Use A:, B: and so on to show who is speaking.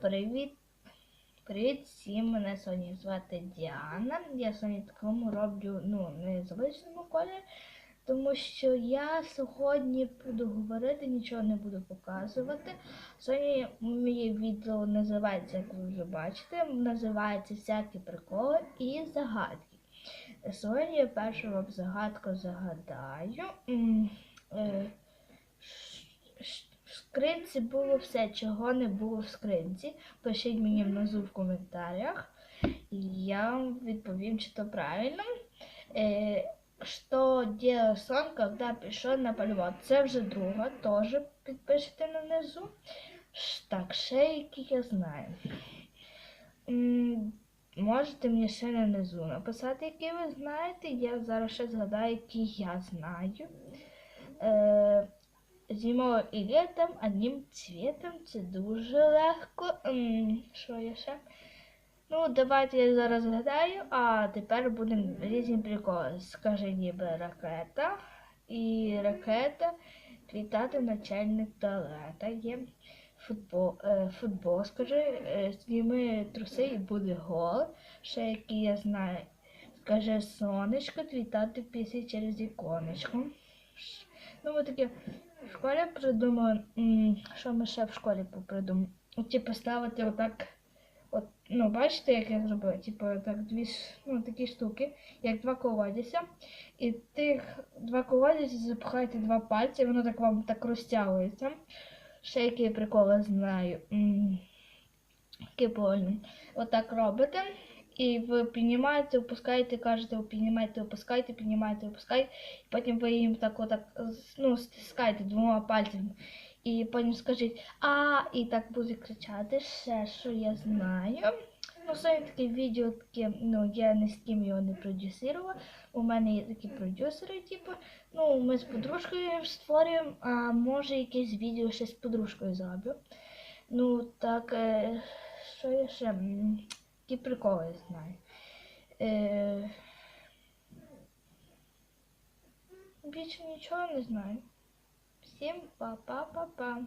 A: Привіт! Привіт всім! Мене сьогодні звати Діана. Я сьогодні такому роблю ну, не звичному кольорі, тому що я сьогодні буду говорити, нічого не буду показувати. Сьогодні моє відео називається, як ви вже бачите, називається всякі приколи і загадки. Сьогодні я першу вам загадку загадаю. Скринці було все, чого не було в скринці. Пишіть мені внизу в коментарях, і я вам відповім, чи то правильно. Е, що делал сон, когда пішов на полювати? Це вже друга, теж підпишете на внизу. Так, ще які я знаю. Можете мені ще на низу написати, які ви знаєте. Я зараз ще згадаю, які я знаю. Е, Зимою і літом одним цвітом. Це дуже легко. Що я ще? Ну, давайте я зараз згадаю, а тепер будемо різні приколи. Скажи ніби ракета. І ракета літати начальник туалета є. Футбол, е, футбол скажи, е, зніми труси і буде гол. Ще які я знаю. Скажи сонечко, літати після через іконечко. Ш- Ну, ми такі в школі придумали, що ми ще в школі придумали. Типу ставити отак. От, ну, бачите, як я зробила? Типу, так дві ну, такі штуки, як два колодязя. І тих два колодязя запхаєте два пальці, воно так вам так розтягується. Ще які приколи знаю. Прикольні. Отак робите. І ви піднімаєте, опускаєте, кажете, ви піднімаєте, опускаєте, піднімаєте, опускаєте. І потім ви їм так отак ну, стискаєте двома пальцями. І потім скажіть а, і так буде кричати ще, що я знаю. Ну, сьогодні таке відео таке, ну, я ні з ким його не продюсувала. У мене є такі продюсери, типу. Ну, ми з подружкою створюємо, а може якесь відео ще з подружкою зроблю. Ну, так, що я ще? М, Які приколи знаю. Е, більше нічого не знаю. Всім па-па-па-па.